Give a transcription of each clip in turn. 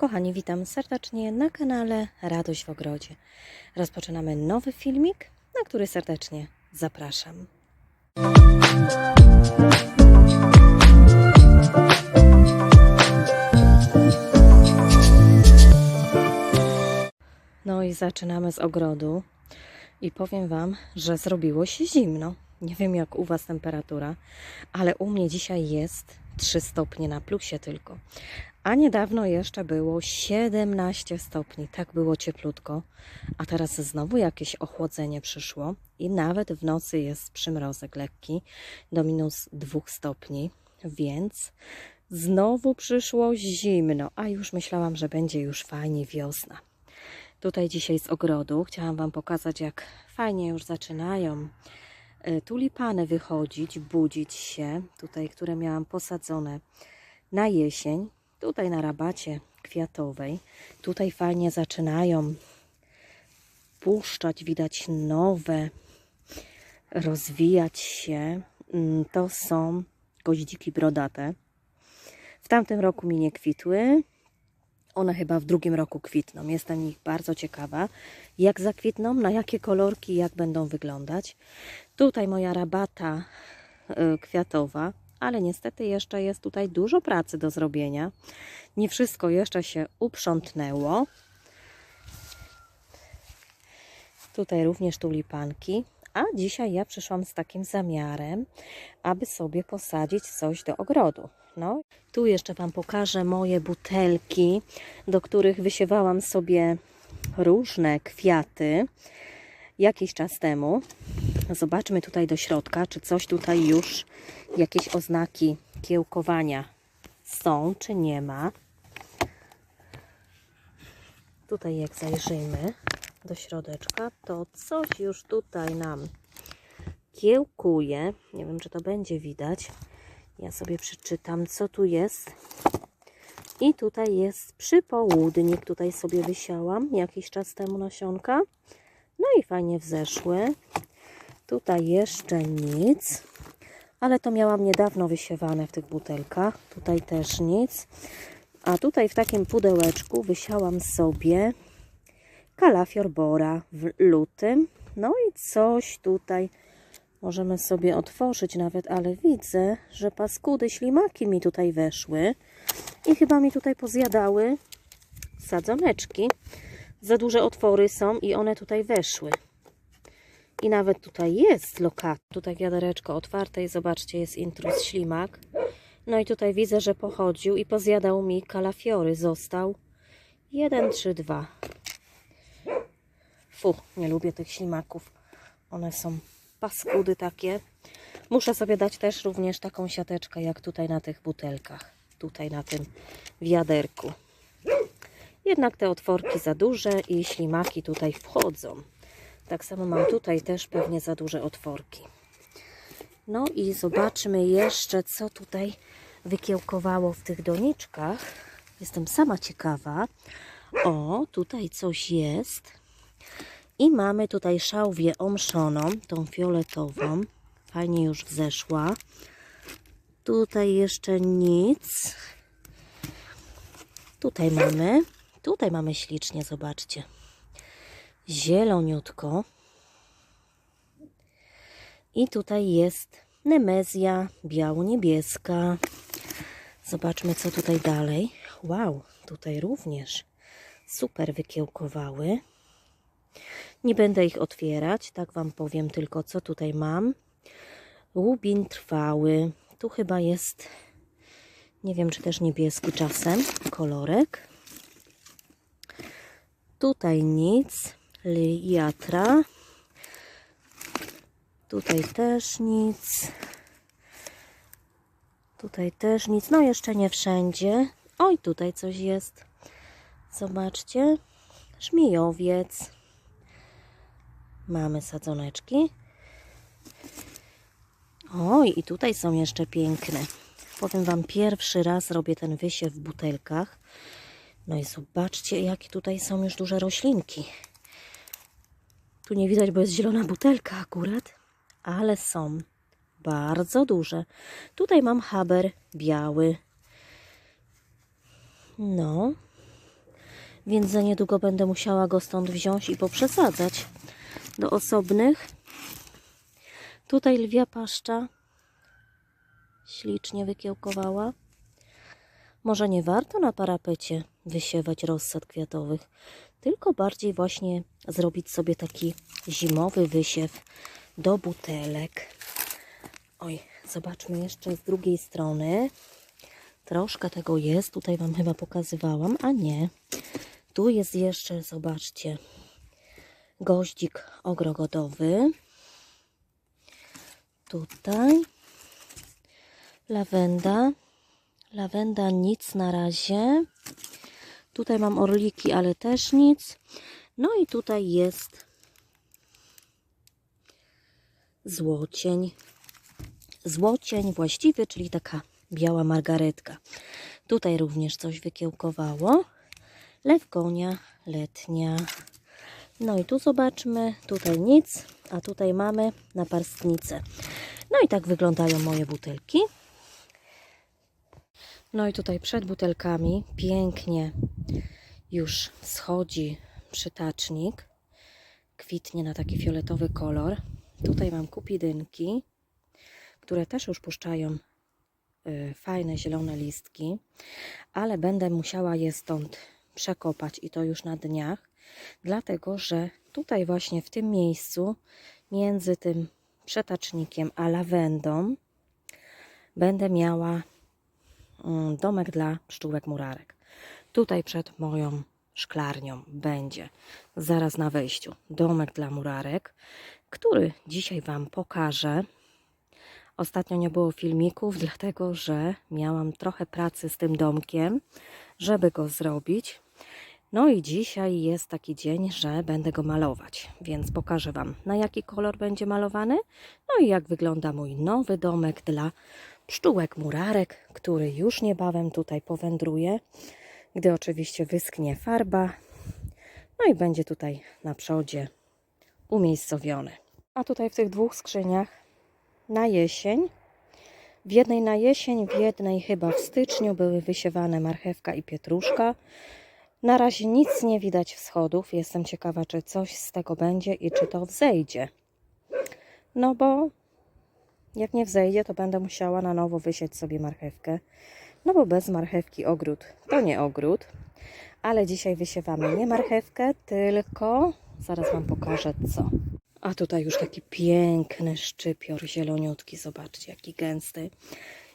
Kochani, witam serdecznie na kanale Radość w Ogrodzie. Rozpoczynamy nowy filmik, na który serdecznie zapraszam. No i zaczynamy z ogrodu i powiem Wam, że zrobiło się zimno. Nie wiem jak u Was temperatura, ale u mnie dzisiaj jest 3 stopnie na plusie tylko. A niedawno jeszcze było 17 stopni, tak było cieplutko. A teraz znowu jakieś ochłodzenie przyszło i nawet w nocy jest przymrozek lekki do minus 2 stopni, więc znowu przyszło zimno, a już myślałam, że będzie już fajnie wiosna. Tutaj dzisiaj z ogrodu chciałam Wam pokazać, jak fajnie już zaczynają e, tulipany wychodzić, budzić się. Tutaj, które miałam posadzone na jesień. Tutaj na rabacie kwiatowej. Tutaj fajnie zaczynają puszczać, widać nowe, rozwijać się. Mm, To są goździki brodate. W tamtym roku mi nie kwitły, one chyba w drugim roku kwitną. Jestem ich bardzo ciekawa, jak zakwitną, na jakie kolorki, jak będą wyglądać. Tutaj moja rabata y, kwiatowa, ale niestety jeszcze jest tutaj dużo pracy do zrobienia. Nie wszystko jeszcze się uprzątnęło. Tutaj również tulipanki. A dzisiaj ja przyszłam z takim zamiarem, aby sobie posadzić coś do ogrodu. No, tu jeszcze Wam pokażę moje butelki, do których wysiewałam sobie różne kwiaty jakiś czas temu. Zobaczmy tutaj do środka, czy coś tutaj już, jakieś oznaki kiełkowania są, czy nie ma. Tutaj jak zajrzymy do środeczka, to coś już tutaj nam kiełkuje. Nie wiem, czy to będzie widać. Ja sobie przeczytam, co tu jest. I tutaj jest przypołudnik. Tutaj sobie wysiałam jakiś czas temu nasionka. No i fajnie wzeszły. Tutaj jeszcze nic. Ale to miałam niedawno wysiewane w tych butelkach. Tutaj też nic. A tutaj w takim pudełeczku wysiałam sobie kalafior bora w lutym. No i coś tutaj możemy sobie otworzyć nawet, ale widzę, że paskudy, ślimaki mi tutaj weszły i chyba mi tutaj pozjadały sadzoneczki. Za duże otwory są i one tutaj weszły. I nawet tutaj jest lokat. Tutaj wiadereczko otwarte i zobaczcie, jest intruz ślimak. No i tutaj widzę, że pochodził i pozjadał mi kalafiory. Został 1, 3, 2. Fu, nie lubię tych ślimaków. One są paskudy takie. Muszę sobie dać też również taką siateczkę, jak tutaj na tych butelkach. Tutaj na tym wiaderku. Jednak te otworki za duże i ślimaki tutaj wchodzą. Tak samo mam tutaj też pewnie za duże otworki. No i zobaczmy jeszcze, co tutaj wykiełkowało w tych doniczkach. Jestem sama ciekawa. O, tutaj coś jest. I mamy tutaj szałwię omszoną, tą fioletową. Fajnie już wzeszła. Tutaj jeszcze nic. Tutaj mamy, tutaj mamy ślicznie, zobaczcie. Zieloniutko. I tutaj jest nemezja biało-niebieska. Zobaczmy, co tutaj dalej. Wow, tutaj również super wykiełkowały. Nie będę ich otwierać, tak Wam powiem tylko, co tutaj mam. Łubin trwały. Tu chyba jest, nie wiem, czy też niebieski czasem, kolorek. Tutaj nic. Liatra. Tutaj też nic. Tutaj też nic. No jeszcze nie wszędzie. Oj, tutaj coś jest. Zobaczcie. Żmijowiec. Mamy sadzoneczki. Oj, i tutaj są jeszcze piękne. Powiem Wam, pierwszy raz robię ten wysiew w butelkach. No i zobaczcie, jakie tutaj są już duże roślinki. Tu nie widać, bo jest zielona butelka akurat, ale są bardzo duże. Tutaj mam haber biały. No, więc za niedługo będę musiała go stąd wziąć i poprzesadzać do osobnych. Tutaj lwia paszcza ślicznie wykiełkowała. Może nie warto na parapecie wysiewać rozsad kwiatowych, tylko bardziej właśnie zrobić sobie taki zimowy wysiew do butelek. Oj, zobaczmy jeszcze z drugiej strony. Troszkę tego jest. Tutaj Wam chyba pokazywałam, a nie. Tu jest jeszcze, zobaczcie, goździk ogrogodowy. Tutaj lawenda. Lawenda nic na razie. Tutaj mam orliki, ale też nic. No i tutaj jest złocień. Złocień właściwy, czyli taka biała margaretka. Tutaj również coś wykiełkowało. Lewkonia letnia. No i tu zobaczmy, tutaj nic, a tutaj mamy naparstnicę. No i tak wyglądają moje butelki. No i tutaj przed butelkami pięknie już schodzi przytacznik. Kwitnie na taki fioletowy kolor. Tutaj mam kupidynki, które też już puszczają y, fajne zielone listki, ale będę musiała je stąd przekopać i to już na dniach, dlatego że tutaj właśnie w tym miejscu między tym przetacznikiem a lawendą będę miała mm, domek dla pszczółek murarek. Tutaj przed moją szklarnią będzie zaraz na wejściu domek dla murarek, który dzisiaj Wam pokażę. Ostatnio nie było filmików, dlatego że miałam trochę pracy z tym domkiem, żeby go zrobić. No i dzisiaj jest taki dzień, że będę go malować, więc pokażę Wam na jaki kolor będzie malowany, no i jak wygląda mój nowy domek dla pszczółek murarek, który już niebawem tutaj powędruje, gdy oczywiście wyschnie farba, no i będzie tutaj na przodzie umiejscowiony. A tutaj w tych dwóch skrzyniach na jesień, w jednej na jesień, w jednej chyba w styczniu były wysiewane marchewka i pietruszka. Na razie nic nie widać wschodów. Jestem ciekawa, czy coś z tego będzie i czy to wzejdzie. No bo jak nie wzejdzie, to będę musiała na nowo wysiać sobie marchewkę. No bo bez marchewki ogród to nie ogród. Ale dzisiaj wysiewamy nie marchewkę, tylko zaraz Wam pokażę co. A tutaj już taki piękny szczypior zieloniutki. Zobaczcie, jaki gęsty.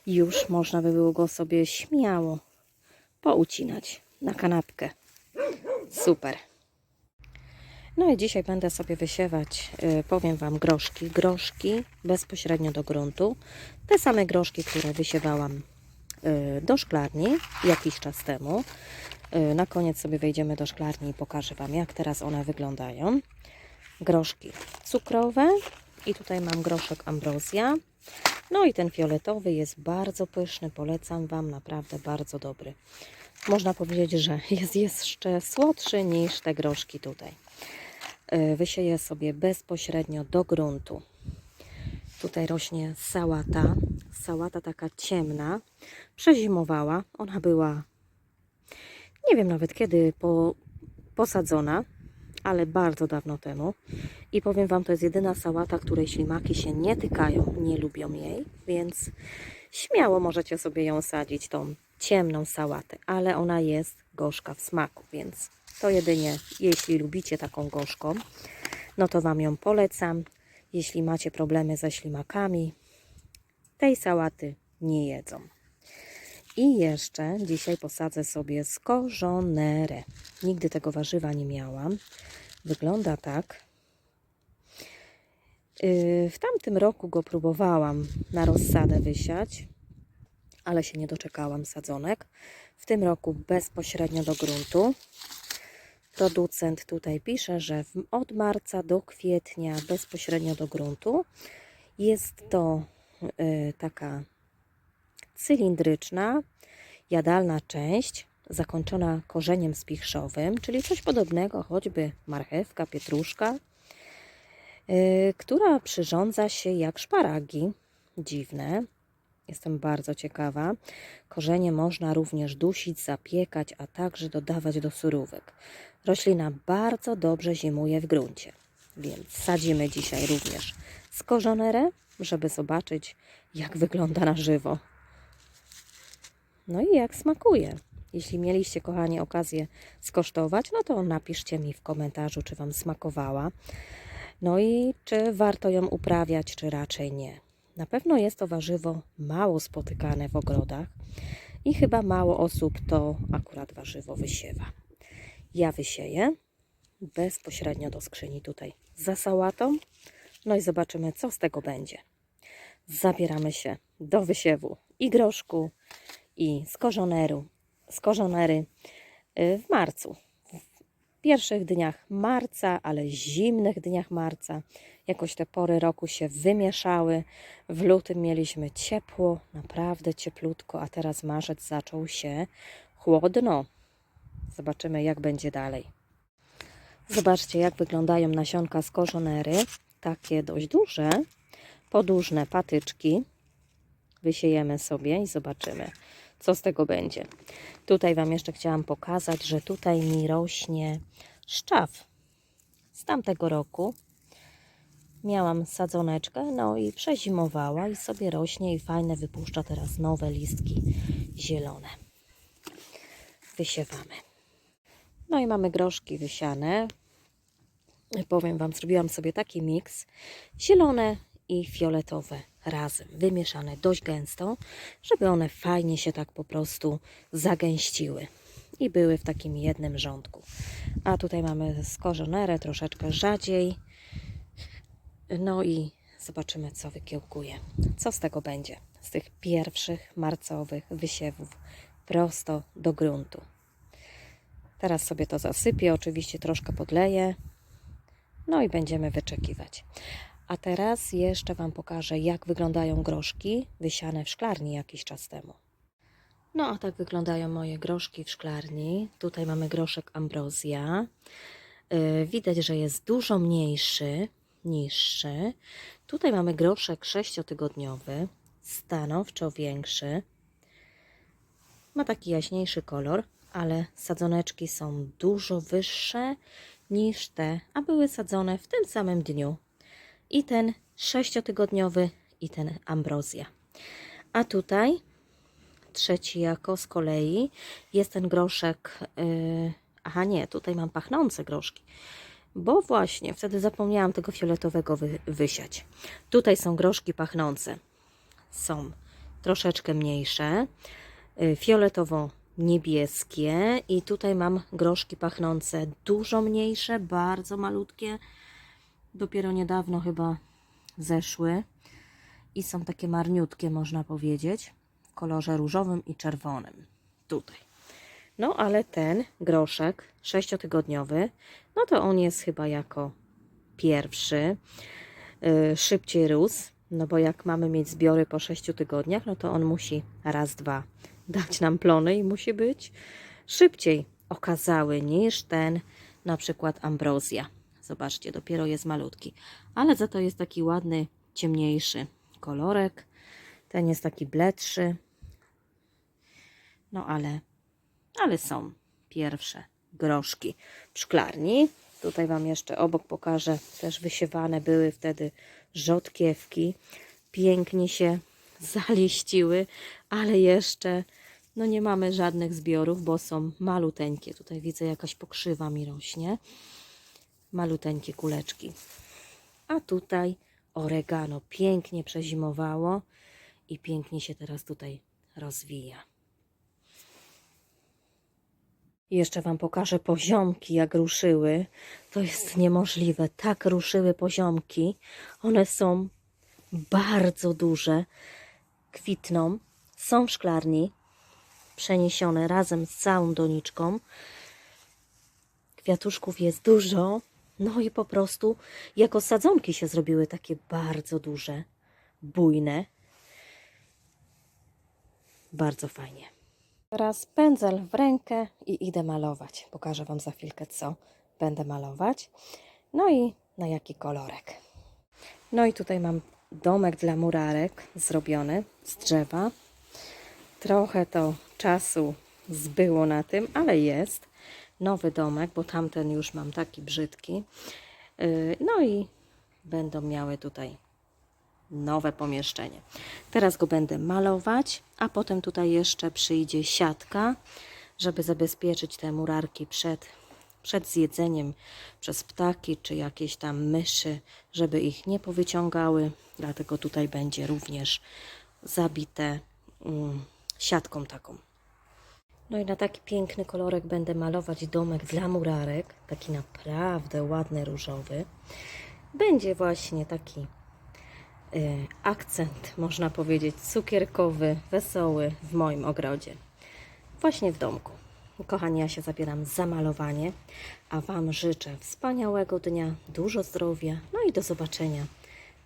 Już można by było go sobie śmiało poucinać na kanapkę. Super. No i dzisiaj będę sobie wysiewać, y, powiem Wam, groszki. Groszki bezpośrednio do gruntu. Te same groszki, które wysiewałam do szklarni jakiś czas temu. Y, Na koniec sobie wejdziemy do szklarni i pokażę Wam, jak teraz one wyglądają. Groszki cukrowe i tutaj mam groszek ambrozja. No i ten fioletowy jest bardzo pyszny, polecam Wam, naprawdę bardzo dobry. Można powiedzieć, że jest jeszcze słodszy niż te groszki tutaj. Y, Wysieję sobie bezpośrednio do gruntu. Tutaj rośnie sałata. Sałata taka ciemna. Przezimowała. Ona była, nie wiem nawet kiedy po, posadzona, ale bardzo dawno temu. I powiem Wam, to jest jedyna sałata, której ślimaki się nie tykają, nie lubią jej, więc śmiało możecie sobie ją sadzić, tą ciemną sałatę, ale ona jest gorzka w smaku, więc to jedynie, jeśli lubicie taką gorzką, no to Wam ją polecam. Jeśli macie problemy ze ślimakami, tej sałaty nie jedzą. I jeszcze dzisiaj posadzę sobie skorzonerę. Nigdy tego warzywa nie miałam. Wygląda tak. Yy, W tamtym roku go próbowałam na rozsadę wysiać, ale się nie doczekałam sadzonek. W tym roku bezpośrednio do gruntu. Producent tutaj pisze, że od marca do kwietnia bezpośrednio do gruntu. Jest to yy, taka cylindryczna, jadalna część zakończona korzeniem spichrzowym, czyli coś podobnego, choćby marchewka, pietruszka, yy, która przyrządza się jak szparagi. Dziwne. Jestem bardzo ciekawa. Korzenie można również dusić, zapiekać, a także dodawać do surówek. Roślina bardzo dobrze zimuje w gruncie, więc sadzimy dzisiaj również skorzonerę, żeby zobaczyć, jak wygląda na żywo. No i jak smakuje. Jeśli mieliście, kochani, okazję skosztować, no to napiszcie mi w komentarzu, czy Wam smakowała. No i czy warto ją uprawiać, czy raczej nie. Na pewno jest to warzywo mało spotykane w ogrodach i chyba mało osób to akurat warzywo wysiewa. Ja wysieję bezpośrednio do skrzyni tutaj za sałatą. No i zobaczymy, co z tego będzie. Zabieramy się do wysiewu i groszku, i skorzoneru, skorzonery y, w marcu. W pierwszych dniach marca, ale zimnych dniach marca. Jakoś te pory roku się wymieszały. W lutym mieliśmy ciepło, naprawdę cieplutko, a teraz marzec zaczął się chłodno. Zobaczymy, jak będzie dalej. Zobaczcie, jak wyglądają nasionka skorzonery. Takie dość duże, podłużne patyczki. Wysiejemy sobie i zobaczymy, co z tego będzie. Tutaj Wam jeszcze chciałam pokazać, że tutaj mi rośnie szczaw z tamtego roku. Miałam sadzoneczkę, no i przezimowała i sobie rośnie i fajne wypuszcza teraz nowe listki zielone. Wysiewamy. No i mamy groszki wysiane. Powiem Wam, zrobiłam sobie taki miks. Zielone i fioletowe razem, wymieszane dość gęsto, żeby one fajnie się tak po prostu zagęściły i były w takim jednym rządku. A tutaj mamy skorzonerę troszeczkę rzadziej. No i zobaczymy, co wykiełkuje. Co z tego będzie? Z tych pierwszych marcowych wysiewów prosto do gruntu. Teraz sobie to zasypię, oczywiście troszkę podleję. No i będziemy wyczekiwać. A teraz jeszcze Wam pokażę, jak wyglądają groszki wysiane w szklarni jakiś czas temu. No, a tak wyglądają moje groszki w szklarni. Tutaj mamy groszek Ambrozja. Yy, widać, że jest dużo mniejszy, niższy. Tutaj mamy groszek sześciotygodniowy, stanowczo większy. Ma taki jaśniejszy kolor, ale sadzoneczki są dużo wyższe niż te, a były sadzone w tym samym dniu. I ten sześciotygodniowy, i ten ambrozja. A tutaj trzeci jako z kolei jest ten groszek. Yy, aha, nie, tutaj mam pachnące groszki. Bo właśnie wtedy zapomniałam tego fioletowego wy, wysiać. Tutaj są groszki pachnące. Są troszeczkę mniejsze. Yy, fioletowo-niebieskie. I tutaj mam groszki pachnące dużo mniejsze, bardzo malutkie. Dopiero niedawno chyba zeszły. I są takie marniutkie, można powiedzieć w kolorze różowym i czerwonym. Tutaj. No ale ten groszek sześciotygodniowy, no to on jest chyba jako pierwszy. Yy, szybciej rósł, no bo jak mamy mieć zbiory po sześciu tygodniach, no to on musi raz, dwa dać nam plony i musi być szybciej okazały niż ten na przykład ambrozja. Zobaczcie, dopiero jest malutki, ale za to jest taki ładny, ciemniejszy kolorek. Ten jest taki bledszy. No ale, ale są pierwsze groszki w szklarni. Tutaj Wam jeszcze obok pokażę, też wysiewane były wtedy rzodkiewki. Pięknie się zaliściły, ale jeszcze no nie mamy żadnych zbiorów, bo są maluteńkie. Tutaj widzę jakaś pokrzywa mi rośnie. Maluteńkie kuleczki. A tutaj oregano pięknie przezimowało i pięknie się teraz tutaj rozwija. Jeszcze Wam pokażę poziomki, jak ruszyły. To jest niemożliwe. Tak ruszyły poziomki. One są bardzo duże. Kwitną. Są w szklarni. Przeniesione razem z całą doniczką. Kwiatuszków jest dużo. No i po prostu jako sadzonki się zrobiły takie bardzo duże, bujne. Bardzo fajnie. Teraz pędzel w rękę i idę malować. Pokażę Wam za chwilkę, co będę malować. No i na jaki kolorek. No i tutaj mam domek dla murarek zrobiony z drzewa. Trochę to czasu zbyło na tym, ale jest nowy domek, bo tamten już mam taki brzydki. Yy, No i będą miały tutaj nowe pomieszczenie. Teraz go będę malować, a potem tutaj jeszcze przyjdzie siatka, żeby zabezpieczyć te murarki przed, przed zjedzeniem przez ptaki czy jakieś tam myszy, żeby ich nie powyciągały. Dlatego tutaj będzie również zabite mm, siatką taką. No i na taki piękny kolorek będę malować domek dla murarek. Taki naprawdę ładny, różowy. Będzie właśnie taki akcent, można powiedzieć, cukierkowy, wesoły w moim ogrodzie. Właśnie w domku. Kochani, ja się zabieram za malowanie, a Wam życzę wspaniałego dnia, dużo zdrowia, no i do zobaczenia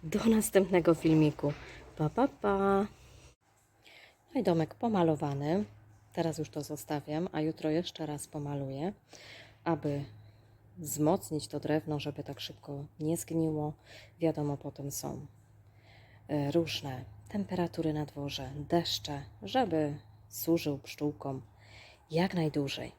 do następnego filmiku. Pa, pa, pa. No i domek pomalowany. Teraz już to zostawiam, a jutro jeszcze raz pomaluję, aby wzmocnić to drewno, żeby tak szybko nie zgniło. Wiadomo, potem są e, różne temperatury na dworze, deszcze, żeby służył pszczółkom jak najdłużej.